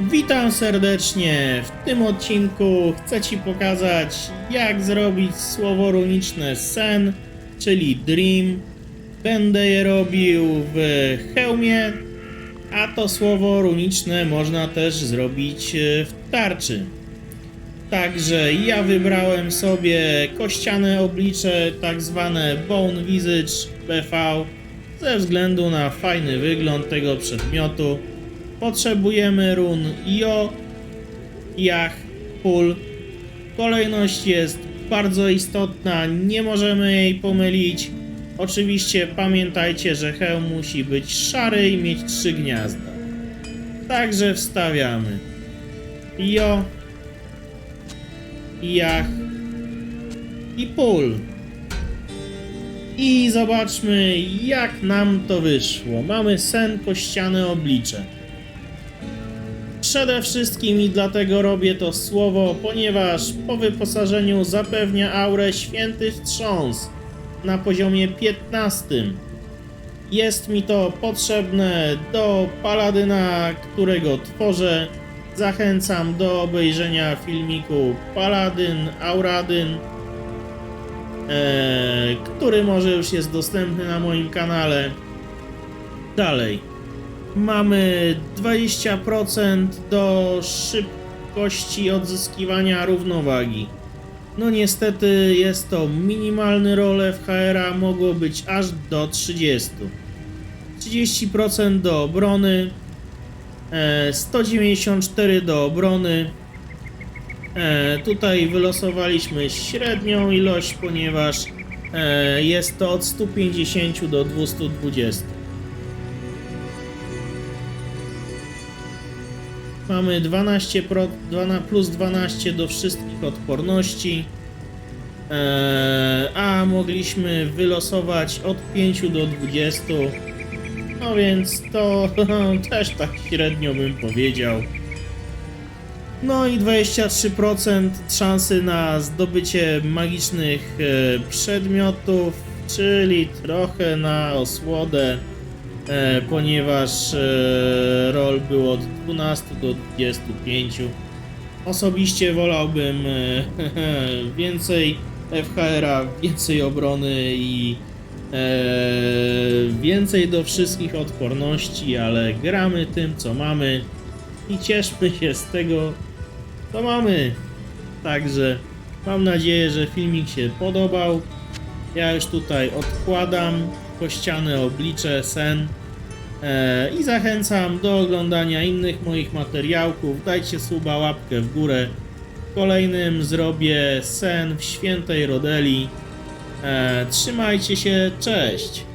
Witam serdecznie. W tym odcinku chcę Ci pokazać, jak zrobić słowo runiczne sen, czyli Dream. Będę je robił w hełmie, a to słowo runiczne można też zrobić e, w tarczy. Także ja wybrałem sobie kościane oblicze, tak zwane Bone Visage BV, ze względu na fajny wygląd tego przedmiotu. Potrzebujemy run Jo, Jach, Pul. Kolejność jest bardzo istotna, nie możemy jej pomylić. Oczywiście pamiętajcie, że hełm musi być szary i mieć trzy gniazda. Także wstawiamy Jo, Jach i Pul. I zobaczmy, jak nam to wyszło. Mamy sen kościane oblicze. Przede wszystkim i dlatego robię to słowo, ponieważ po wyposażeniu zapewnia aurę święty wstrząs na poziomie 15. Jest mi to potrzebne do paladyna, którego tworzę. Zachęcam do obejrzenia filmiku Paladyn, Auradyn, e, który może już jest dostępny na moim kanale. Dalej. Mamy 20% do szybkości odzyskiwania równowagi. No niestety jest to minimalny role w HR-a, mogło być aż do 30. 30% do obrony, e, 194 do obrony. E, tutaj wylosowaliśmy średnią ilość, ponieważ e, jest to od 150 do 220. Mamy 12 pro, 12 plus 12 do wszystkich odporności. Eee, a mogliśmy wylosować od 5 do 20. No więc to też tak średnio bym powiedział. No i 23% szansy na zdobycie magicznych e, przedmiotów, czyli trochę na osłodę ponieważ e, rol był od 12 do 25. Osobiście wolałbym e, więcej FHR-a, więcej obrony i e, więcej do wszystkich odporności, ale gramy tym co mamy i cieszmy się z tego co mamy. Także mam nadzieję, że filmik się podobał. Ja już tutaj odkładam kościane oblicze, sen e, i zachęcam do oglądania innych moich materiałków. Dajcie suba, łapkę w górę. W kolejnym zrobię sen w świętej Rodeli. E, trzymajcie się, cześć!